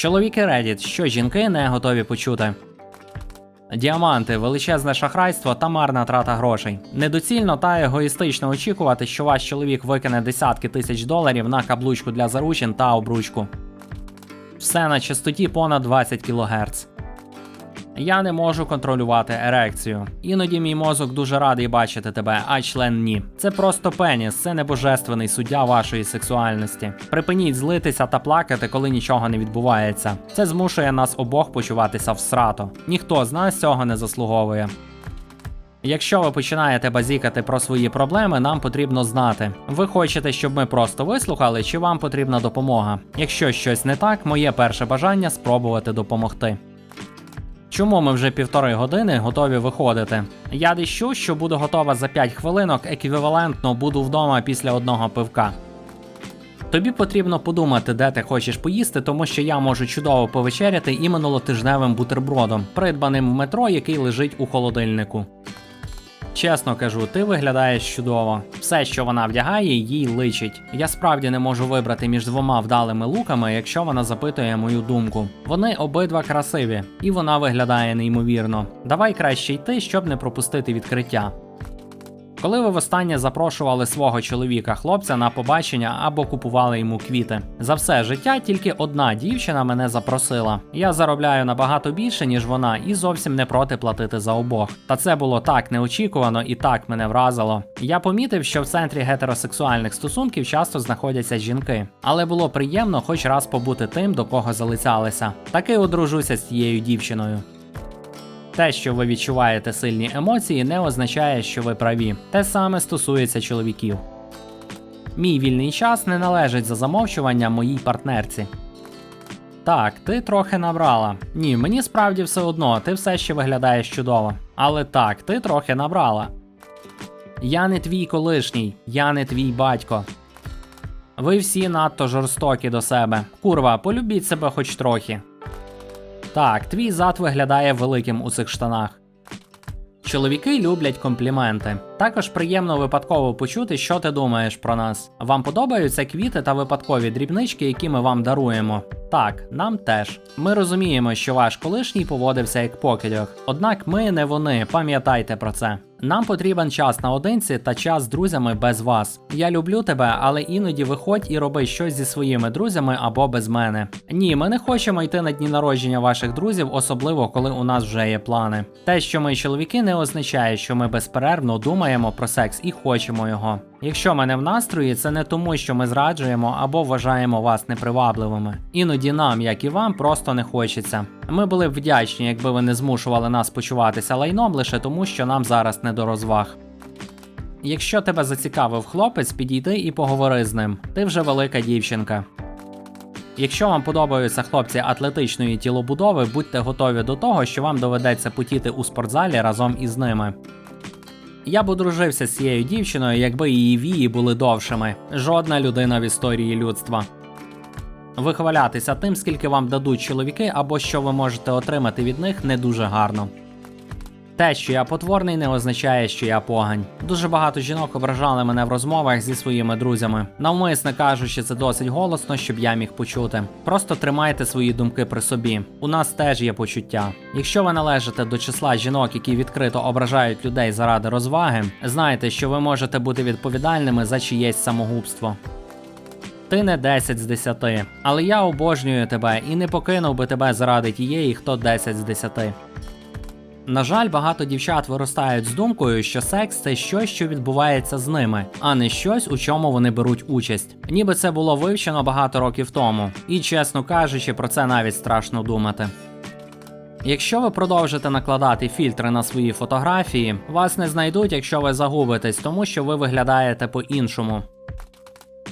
Чоловіки Reddit, що жінки не готові почути. Діаманти, величезне шахрайство та марна трата грошей. Недоцільно та егоїстично очікувати, що ваш чоловік викине десятки тисяч доларів на каблучку для заручин та обручку. Все на частоті понад 20 кГц. Я не можу контролювати ерекцію. Іноді мій мозок дуже радий бачити тебе, а член ні. Це просто пеніс, це не божественний суддя вашої сексуальності. Припиніть злитися та плакати, коли нічого не відбувається. Це змушує нас обох почуватися всрато. Ніхто з нас цього не заслуговує. Якщо ви починаєте базікати про свої проблеми, нам потрібно знати. Ви хочете, щоб ми просто вислухали, чи вам потрібна допомога. Якщо щось не так, моє перше бажання спробувати допомогти. Чому ми вже півтори години готові виходити? Я дещу, що буду готова за 5 хвилинок, еквівалентно буду вдома після одного пивка. Тобі потрібно подумати, де ти хочеш поїсти, тому що я можу чудово повечеряти і минулотижневим бутербродом, придбаним в метро, який лежить у холодильнику. Чесно кажу, ти виглядаєш чудово. Все, що вона вдягає, їй личить. Я справді не можу вибрати між двома вдалими луками, якщо вона запитує мою думку. Вони обидва красиві, і вона виглядає неймовірно. Давай краще йти, щоб не пропустити відкриття. Коли ви востаннє запрошували свого чоловіка хлопця на побачення або купували йому квіти? За все життя тільки одна дівчина мене запросила. Я заробляю набагато більше, ніж вона, і зовсім не проти платити за обох. Та це було так неочікувано і так мене вразило. Я помітив, що в центрі гетеросексуальних стосунків часто знаходяться жінки, але було приємно хоч раз побути тим, до кого залицялися. Таки одружуся з цією дівчиною. Те, що ви відчуваєте сильні емоції, не означає, що ви праві. Те саме стосується чоловіків. Мій вільний час не належить за замовчування моїй партнерці. Так, ти трохи набрала. Ні, мені справді все одно, ти все ще виглядаєш чудово. Але так, ти трохи набрала. Я не твій колишній, я не твій батько. Ви всі надто жорстокі до себе. Курва, полюбіть себе хоч трохи. Так, твій зад виглядає великим у цих штанах. Чоловіки люблять компліменти. Також приємно випадково почути, що ти думаєш про нас. Вам подобаються квіти та випадкові дрібнички, які ми вам даруємо. Так, нам теж. Ми розуміємо, що ваш колишній поводився як покидьок. Однак ми не вони, пам'ятайте про це. Нам потрібен час наодинці та час з друзями без вас. Я люблю тебе, але іноді виходь і роби щось зі своїми друзями або без мене. Ні, ми не хочемо йти на дні народження ваших друзів, особливо коли у нас вже є плани. Те, що ми чоловіки, не означає, що ми безперервно думаємо про секс і хочемо його. Якщо ми не в настрої, це не тому, що ми зраджуємо або вважаємо вас непривабливими. Іноді нам, як і вам, просто не хочеться. Ми були б вдячні, якби ви не змушували нас почуватися лайном лише тому, що нам зараз не до розваг. Якщо тебе зацікавив хлопець, підійди і поговори з ним. Ти вже велика дівчинка. Якщо вам подобаються хлопці атлетичної тілобудови, будьте готові до того, що вам доведеться потіти у спортзалі разом із ними. Я б одружився з цією дівчиною, якби її вії були довшими. Жодна людина в історії людства. Вихвалятися тим, скільки вам дадуть чоловіки, або що ви можете отримати від них, не дуже гарно. Те, що я потворний, не означає, що я погань. Дуже багато жінок ображали мене в розмовах зі своїми друзями, навмисне кажучи це досить голосно, щоб я міг почути. Просто тримайте свої думки при собі. У нас теж є почуття. Якщо ви належите до числа жінок, які відкрито ображають людей заради розваги, знайте, що ви можете бути відповідальними за чиєсь самогубство. Ти не 10 з 10, але я обожнюю тебе і не покинув би тебе заради тієї, хто 10 з 10. На жаль, багато дівчат виростають з думкою, що секс це щось, що відбувається з ними, а не щось, у чому вони беруть участь. Ніби це було вивчено багато років тому, і чесно кажучи, про це навіть страшно думати. Якщо ви продовжите накладати фільтри на свої фотографії, вас не знайдуть, якщо ви загубитесь, тому що ви виглядаєте по-іншому.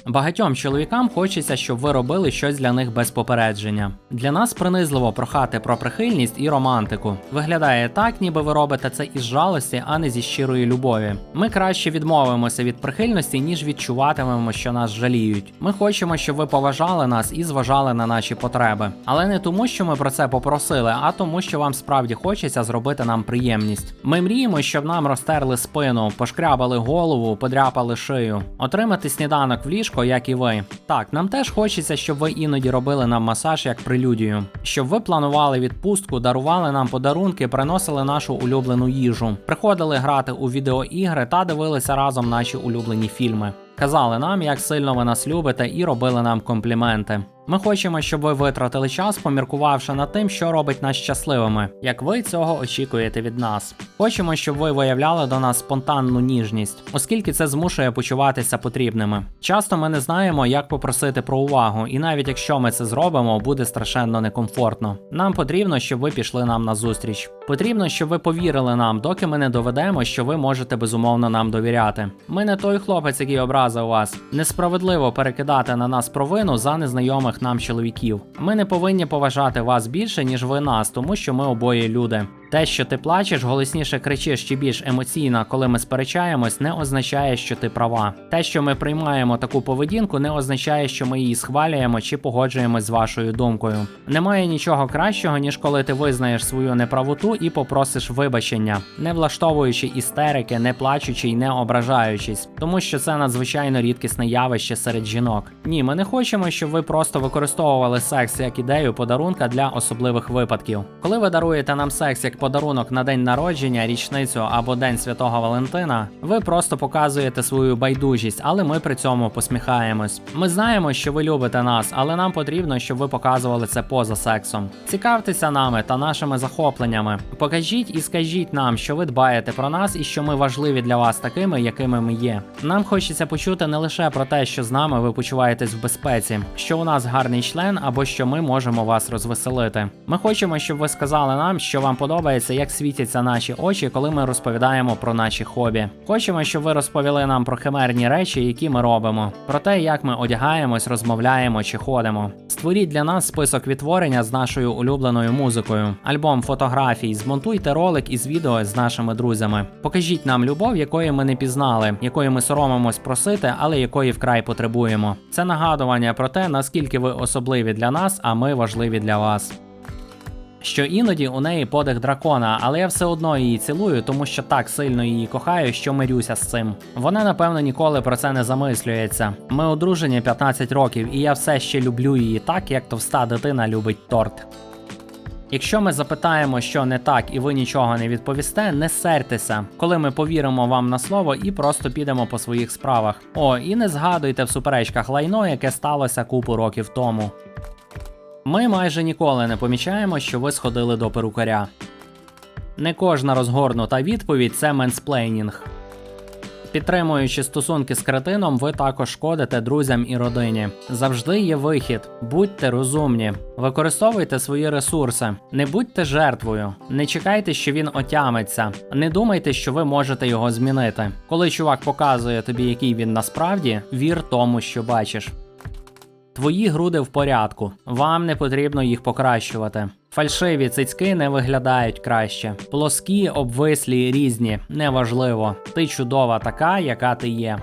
Багатьом чоловікам хочеться, щоб ви робили щось для них без попередження. Для нас принизливо прохати про прихильність і романтику. Виглядає так, ніби ви робите це із жалості, а не зі щирої любові. Ми краще відмовимося від прихильності, ніж відчуватимемо, що нас жаліють. Ми хочемо, щоб ви поважали нас і зважали на наші потреби. Але не тому, що ми про це попросили, а тому, що вам справді хочеться зробити нам приємність. Ми мріємо, щоб нам розтерли спину, пошкрябали голову, подряпали шию. Отримати сніданок в ліжку важко, як і ви. Так, нам теж хочеться, щоб ви іноді робили нам масаж як прелюдію, щоб ви планували відпустку, дарували нам подарунки, приносили нашу улюблену їжу, приходили грати у відеоігри та дивилися разом наші улюблені фільми. Казали нам, як сильно ви нас любите, і робили нам компліменти. Ми хочемо, щоб ви витратили час, поміркувавши над тим, що робить нас щасливими, як ви цього очікуєте від нас. Хочемо, щоб ви виявляли до нас спонтанну ніжність, оскільки це змушує почуватися потрібними. Часто ми не знаємо, як попросити про увагу, і навіть якщо ми це зробимо, буде страшенно некомфортно. Нам потрібно, щоб ви пішли нам на зустріч. Потрібно, щоб ви повірили нам, доки ми не доведемо, що ви можете безумовно нам довіряти. Ми не той хлопець, який образив вас. Несправедливо перекидати на нас провину за незнайомих нам чоловіків. Ми не повинні поважати вас більше, ніж ви нас, тому що ми обоє люди. Те, що ти плачеш, голосніше кричиш чи більш емоційно, коли ми сперечаємось, не означає, що ти права. Те, що ми приймаємо таку поведінку, не означає, що ми її схвалюємо чи погоджуємось з вашою думкою. Немає нічого кращого, ніж коли ти визнаєш свою неправоту і попросиш вибачення, не влаштовуючи істерики, не плачучи й не ображаючись, тому що це надзвичайно рідкісне явище серед жінок. Ні, ми не хочемо, щоб ви просто використовували секс як ідею подарунка для особливих випадків. Коли ви даруєте нам секс як подарунок на день народження, річницю або День Святого Валентина, ви просто показуєте свою байдужість, але ми при цьому посміхаємось. Ми знаємо, що ви любите нас, але нам потрібно, щоб ви показували це поза сексом. Цікавтеся нами та нашими захопленнями. Покажіть і скажіть нам, що ви дбаєте про нас і що ми важливі для вас такими, якими ми є. Нам хочеться почути не лише про те, що з нами ви почуваєтесь в безпеці, що у нас гарний член або що ми можемо вас розвеселити. Ми хочемо, щоб ви сказали нам, що вам подобається, як світяться наші очі, коли ми розповідаємо про наші хобі. Хочемо, щоб ви розповіли нам про химерні речі, які ми робимо, про те, як ми одягаємось, розмовляємо чи ходимо. Створіть для нас список відтворення з нашою улюбленою музикою, альбом фотографій, змонтуйте ролик із відео з нашими друзями. Покажіть нам любов, якої ми не пізнали, якої ми соромимось просити, але якої вкрай потребуємо. Це нагадування про те, наскільки ви особливі для нас, а ми важливі для вас. Що іноді у неї подих дракона, але я все одно її цілую, тому що так сильно її кохаю, що мирюся з цим. Вона напевно ніколи про це не замислюється. Ми одружені 15 років, і я все ще люблю її так, як товста дитина любить торт. Якщо ми запитаємо, що не так, і ви нічого не відповісте, не сертеся, коли ми повіримо вам на слово і просто підемо по своїх справах. О, і не згадуйте в суперечках лайно, яке сталося купу років тому. Ми майже ніколи не помічаємо, що ви сходили до перукаря. Не кожна розгорнута відповідь це менсплейнінг. Підтримуючи стосунки з кретином, ви також шкодите друзям і родині. Завжди є вихід. Будьте розумні, використовуйте свої ресурси, не будьте жертвою, не чекайте, що він отямиться, не думайте, що ви можете його змінити. Коли чувак показує тобі, який він насправді, вір тому, що бачиш. Твої груди в порядку, вам не потрібно їх покращувати. Фальшиві цицьки не виглядають краще. Плоскі, обвислі, різні, неважливо. Ти чудова така, яка ти є.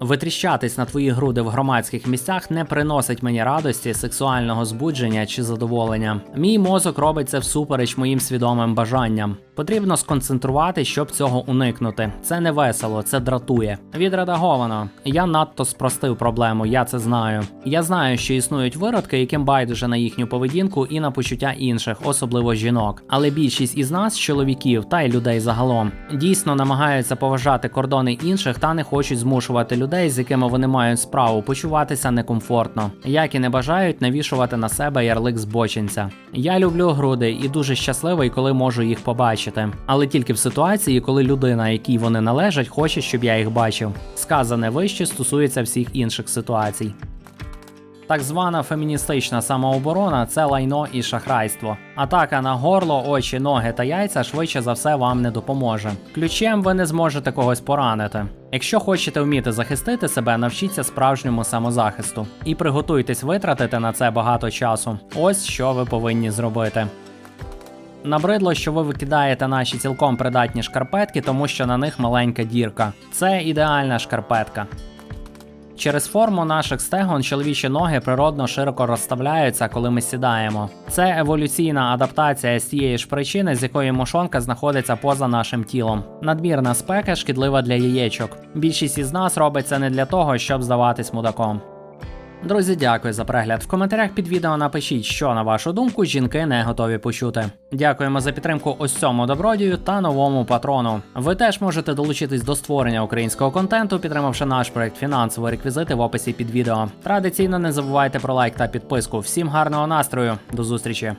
Витріщатись на твої груди в громадських місцях не приносить мені радості, сексуального збудження чи задоволення. Мій мозок робить це всупереч моїм свідомим бажанням. Потрібно сконцентрувати, щоб цього уникнути. Це не весело, це дратує. Відредаговано. Я надто спростив проблему, я це знаю. Я знаю, що існують виродки, яким байдуже на їхню поведінку і на почуття інших, особливо жінок. Але більшість із нас, чоловіків та й людей загалом, дійсно намагаються поважати кордони інших та не хочуть змушувати людей, з якими вони мають справу, почуватися некомфортно, як і не бажають навішувати на себе ярлик збочинця. Я люблю груди і дуже щасливий, коли можу їх побачити. Але тільки в ситуації, коли людина, якій вони належать, хоче, щоб я їх бачив. Сказане вище стосується всіх інших ситуацій. Так звана феміністична самооборона це лайно і шахрайство. Атака на горло, очі, ноги та яйця швидше за все вам не допоможе. Ключем ви не зможете когось поранити. Якщо хочете вміти захистити себе, навчіться справжньому самозахисту і приготуйтесь витратити на це багато часу. Ось що ви повинні зробити. Набридло, що ви викидаєте наші цілком придатні шкарпетки, тому що на них маленька дірка. Це ідеальна шкарпетка. Через форму наших стегон чоловічі ноги природно широко розставляються, коли ми сідаємо. Це еволюційна адаптація з тієї ж причини, з якої мошонка знаходиться поза нашим тілом. Надмірна спека шкідлива для яєчок. Більшість із нас робить це не для того, щоб здаватись мудаком. Друзі, дякую за перегляд. В коментарях під відео напишіть, що на вашу думку жінки не готові почути. Дякуємо за підтримку ось цьому добродію та новому патрону. Ви теж можете долучитись до створення українського контенту, підтримавши наш проект фінансово реквізити в описі під відео. Традиційно не забувайте про лайк та підписку. Всім гарного настрою, до зустрічі!